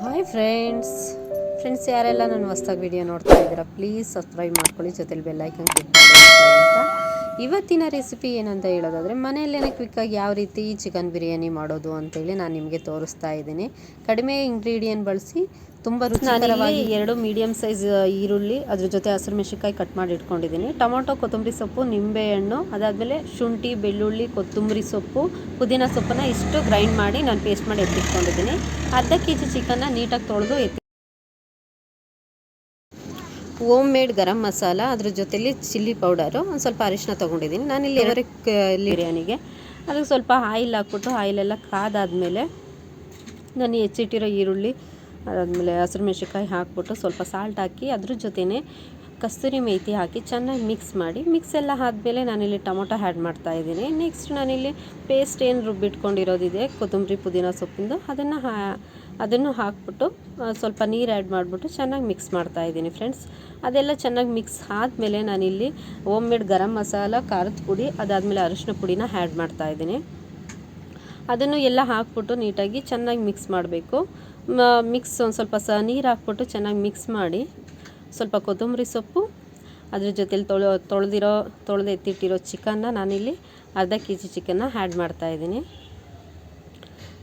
Hi friends. Friends, ಯಾರೆಲ್ಲ ನನ್ನ ಹೊಸ್ದಾಗಿ ವಿಡಿಯೋ ನೋಡ್ತಾ ಇದ್ದೀರಾ ಪ್ಲೀಸ್ ಸಬ್ಸ್ಕ್ರೈಬ್ ಮಾಡ್ಕೊಳ್ಳಿ. ಜೊತೆಲಿ ಬೆಲ್ಲೈಕನ್ ಕ್ಲಿಕ್ ಮಾಡಿ ಅಂತ. ಇವತ್ತಿನ ರೆಸಿಪಿ ಏನಂತ ಹೇಳೋದಾದರೆ ಮನೆಯಲ್ಲೇ ಕ್ವಿಕ್ಕಾಗಿ ಯಾವ ರೀತಿ ಚಿಕನ್ ಬಿರಿಯಾನಿ ಮಾಡೋದು ಅಂತೇಳಿ ನಾನು ನಿಮಗೆ ತೋರಿಸ್ತಾ ಇದ್ದೀನಿ. ಕಡಿಮೆ ಇಂಗ್ರೀಡಿಯೆಂಟ್ ಬಳಸಿ ತುಂಬ ರುಚಿಕರವಾಗಿ ಎರಡು ಮೀಡಿಯಮ್ ಸೈಜ್ ಈರುಳ್ಳಿ, ಅದ್ರ ಜೊತೆ ಹಸಿರು ಮೆಣಸಿನ್ಕಾಯಿ ಕಟ್ ಮಾಡಿ ಇಟ್ಕೊಂಡಿದ್ದೀನಿ. ಟೊಮೊಟೊ, ಕೊತ್ತಂಬರಿ ಸೊಪ್ಪು, ನಿಂಬೆಹಣ್ಣು, ಅದಾದಮೇಲೆ ಶುಂಠಿ, ಬೆಳ್ಳುಳ್ಳಿ, ಕೊತ್ತಂಬರಿ ಸೊಪ್ಪು, ಪುದೀನ ಸೊಪ್ಪನ್ನು ಇಷ್ಟು ಗ್ರೈಂಡ್ ಮಾಡಿ ನಾನು ಪೇಸ್ಟ್ ಮಾಡಿ ಎತ್ತಿಟ್ಕೊಂಡಿದ್ದೀನಿ. ಅರ್ಧ ಕೆ ಜಿ ಚಿಕನ್ನ ನೀಟಾಗಿ ತೊಳೆದು ಎತ್ತಿ ಓಮ್ ಮೇಡ್ ಗರಂ ಮಸಾಲ ಅದ್ರ ಜೊತೆಲಿ ಚಿಲ್ಲಿ ಪೌಡರು ಒಂದು ಸ್ವಲ್ಪ ಅರಿಶಿನ ತೊಗೊಂಡಿದ್ದೀನಿ. ನಾನಿಲ್ಲಿ ಎವರೆ ಬಿರಿಯಾನಿಗೆ. ಅದಕ್ಕೆ ಸ್ವಲ್ಪ ಆಯಿಲ್ ಹಾಕ್ಬಿಟ್ಟು ಆಯಿಲೆಲ್ಲ ಕಾದಾದಮೇಲೆ ನಾನು ಹೆಚ್ಚಿಟ್ಟಿರೋ ಈರುಳ್ಳಿ ಅದಾದಮೇಲೆ ಹಸಿರು ಮೆಣಸಿನ್ಕಾಯಿ ಹಾಕ್ಬಿಟ್ಟು ಸ್ವಲ್ಪ ಸಾಲ್ಟ್ ಹಾಕಿ ಅದ್ರ ಜೊತೆನೇ ಕಸ್ತೂರಿ ಮೇಥಿ ಹಾಕಿ ಚೆನ್ನಾಗಿ ಮಿಕ್ಸ್ ಮಾಡಿ ಮಿಕ್ಸ್ ಎಲ್ಲ ಆದಮೇಲೆ ನಾನಿಲ್ಲಿ ಟೊಮೊಟೊ ಆ್ಯಡ್ ಮಾಡ್ತಾ ಇದ್ದೀನಿ. ನೆಕ್ಸ್ಟ್ ನಾನಿಲ್ಲಿ ಪೇಸ್ಟ್ ಏನು ರುಬ್ಬಿಟ್ಕೊಂಡಿರೋದಿದೆ ಕೊತ್ತಂಬರಿ ಪುದೀನ ಸೊಪ್ಪಿಂದು ಅದನ್ನು ಹಾ ಅದನ್ನು ಹಾಕ್ಬಿಟ್ಟು ಸ್ವಲ್ಪ ನೀರು ಆ್ಯಡ್ ಮಾಡಿಬಿಟ್ಟು ಚೆನ್ನಾಗಿ ಮಿಕ್ಸ್ ಮಾಡ್ತಾ ಇದ್ದೀನಿ ಫ್ರೆಂಡ್ಸ್ ಅದೆಲ್ಲ ಚೆನ್ನಾಗಿ ಮಿಕ್ಸ್ ಆದಮೇಲೆ ನಾನಿಲ್ಲಿ ಓಮ್ ಮೇಡ್ ಗರಂ ಮಸಾಲ, ಖಾರದ ಪುಡಿ, ಅದಾದಮೇಲೆ ಅರಿಶಿನ ಪುಡಿನ ಆ್ಯಡ್ ಮಾಡ್ತಾ ಇದ್ದೀನಿ. ಅದನ್ನು ಎಲ್ಲ ಹಾಕ್ಬಿಟ್ಟು ನೀಟಾಗಿ ಚೆನ್ನಾಗಿ ಮಿಕ್ಸ್ ಮಾಡಬೇಕು. ಮಿಕ್ಸ್ ಒಂದು ಸ್ವಲ್ಪ ಸ, ನೀರು ಹಾಕ್ಬಿಟ್ಟು ಚೆನ್ನಾಗಿ ಮಿಕ್ಸ್ ಮಾಡಿ, ಸ್ವಲ್ಪ ಕೊತ್ತಂಬರಿ ಸೊಪ್ಪು, ಅದ್ರ ಜೊತೆಲಿ ತೊಳೆ, ತೊಳೆದಿರೋ, ತೊಳೆದು ಎತ್ತಿಟ್ಟಿರೋ ಚಿಕನ್ನ ನಾನಿಲ್ಲಿ ಅರ್ಧ ಕೆ ಜಿ ಚಿಕನ್ನ ಆ್ಯಡ್ ಮಾಡ್ತಾ ಇದ್ದೀನಿ.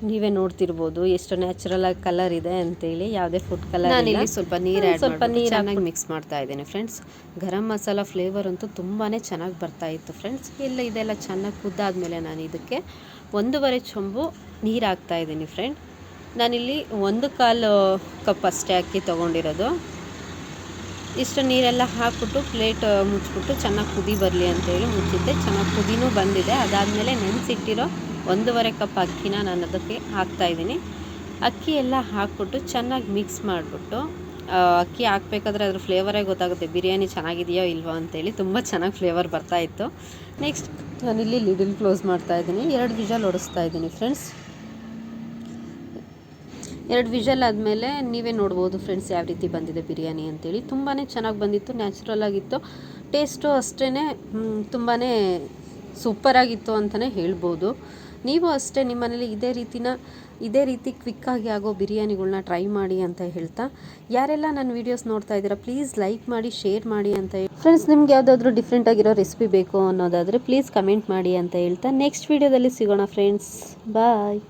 ನೀವೇ ನೋಡ್ತಿರ್ಬೋದು ಎಷ್ಟು ನ್ಯಾಚುರಲ್ ಆಗಿ ಕಲರ್ ಇದೆ ಅಂತೇಳಿ ಯಾವುದೇ ಫುಡ್ ಕಲರ್ ಇಲ್ಲಿ. ಸ್ವಲ್ಪ ನೀರು ಆ್ಯಡ್ ಸ್ವಲ್ಪ ನೀರು ಮಿಕ್ಸ್ ಮಾಡ್ತಾ ಇದ್ದೀನಿ ಫ್ರೆಂಡ್ಸ್ ಗರಂ ಮಸಾಲ ಫ್ಲೇವರ್ ಅಂತೂ ತುಂಬಾ ಚೆನ್ನಾಗಿ ಬರ್ತಾ ಇತ್ತು ಫ್ರೆಂಡ್ಸ್ ಎಲ್ಲ ಇದೆಲ್ಲ ಚೆನ್ನಾಗಿ ಕುದ್ದಾದ್ಮೇಲೆ ನಾನು ಇದಕ್ಕೆ ಒಂದೂವರೆ ಚೊಂಬು ನೀರು ಹಾಕ್ತಾ ಇದ್ದೀನಿ ಫ್ರೆಂಡ್ ನಾನಿಲ್ಲಿ ಒಂದು ಕಾಲು ಕಪ್ ಅಷ್ಟೇ ಅಕ್ಕಿ ತೊಗೊಂಡಿರೋದು. ಇಷ್ಟು ನೀರೆಲ್ಲ ಹಾಕ್ಬಿಟ್ಟು ಪ್ಲೇಟ್ ಮುಚ್ಚಿಬಿಟ್ಟು ಚೆನ್ನಾಗಿ ಕುದಿ ಬರಲಿ ಅಂತೇಳಿ ಮುಚ್ಚಿದ್ದೆ. ಚೆನ್ನಾಗಿ ಕುದಿನೂ ಬಂದಿದೆ. ಅದಾದಮೇಲೆ ನೆನೆಸಿಟ್ಟಿರೋ ಒಂದೂವರೆ ಕಪ್ ಅಕ್ಕಿನ ನಾನು ಅದಕ್ಕೆ ಹಾಕ್ತಾ ಇದ್ದೀನಿ. ಅಕ್ಕಿ ಎಲ್ಲ ಹಾಕ್ಬಿಟ್ಟು ಚೆನ್ನಾಗಿ ಮಿಕ್ಸ್ ಮಾಡಿಬಿಟ್ಟು ಅಕ್ಕಿ ಹಾಕ್ಬೇಕಾದ್ರೆ ಅದ್ರ ಫ್ಲೇವರೇ ಗೊತ್ತಾಗುತ್ತೆ. ಬಿರಿಯಾನಿ ಚೆನ್ನಾಗಿದೆಯೋ ಇಲ್ವೋ ಅಂತೇಳಿ ತುಂಬ ಚೆನ್ನಾಗಿ ಫ್ಲೇವರ್ ಬರ್ತಾಯಿತ್ತು ನೆಕ್ಸ್ಟ್ ನಾನಿಲ್ಲಿ ಲಿಡಿಲ್ ಕ್ಲೋಸ್ ಮಾಡ್ತಾ ಇದ್ದೀನಿ. ಎರಡು ವಿಜಲ್ ಒಡಿಸ್ತಾ ಇದ್ದೀನಿ ಫ್ರೆಂಡ್ಸ್ ಎರಡು ವಿಷಲ್ ಆದಮೇಲೆ ನೀವೇ ನೋಡ್ಬೋದು ಫ್ರೆಂಡ್ಸ್ ಯಾವ ರೀತಿ ಬಂದಿದೆ ಬಿರಿಯಾನಿ ಅಂತೇಳಿ. ತುಂಬಾ ಚೆನ್ನಾಗಿ ಬಂದಿತ್ತು ನ್ಯಾಚುರಲ್ ಆಗಿತ್ತು. ಟೇಸ್ಟು ಅಷ್ಟೇ ತುಂಬಾ ಸೂಪರಾಗಿತ್ತು ಅಂತಲೇ ಹೇಳ್ಬೋದು. ನೀವು ಅಷ್ಟೇ ನಿಮ್ಮನೇಲಿ ಇದೇ ರೀತಿನ, ಇದೇ ರೀತಿ ಕ್ವಿಕ್ಕಾಗಿ ಆಗೋ ಬಿರಿಯಾನಿಗಳನ್ನ ಟ್ರೈ ಮಾಡಿ ಅಂತ ಹೇಳ್ತಾ. ಯಾರೆಲ್ಲ ನನ್ನ ವೀಡಿಯೋಸ್ ನೋಡ್ತಾ ಇದ್ದೀರಾ ಪ್ಲೀಸ್ ಲೈಕ್ ಮಾಡಿ ಶೇರ್ ಮಾಡಿ ಅಂತ ಹೇಳಿ. ಫ್ರೆಂಡ್ಸ್ ನಿಮ್ಗೆ ಯಾವುದಾದ್ರೂ ಡಿಫ್ರೆಂಟ್ ಆಗಿರೋ ರೆಸಿಪಿ ಬೇಕು ಅನ್ನೋದಾದರೆ ಪ್ಲೀಸ್ ಕಮೆಂಟ್ ಮಾಡಿ ಅಂತ ಹೇಳ್ತಾ. ನೆಕ್ಸ್ಟ್ ವೀಡಿಯೋದಲ್ಲಿ ಸಿಗೋಣ ಫ್ರೆಂಡ್ಸ್ ಬಾಯ್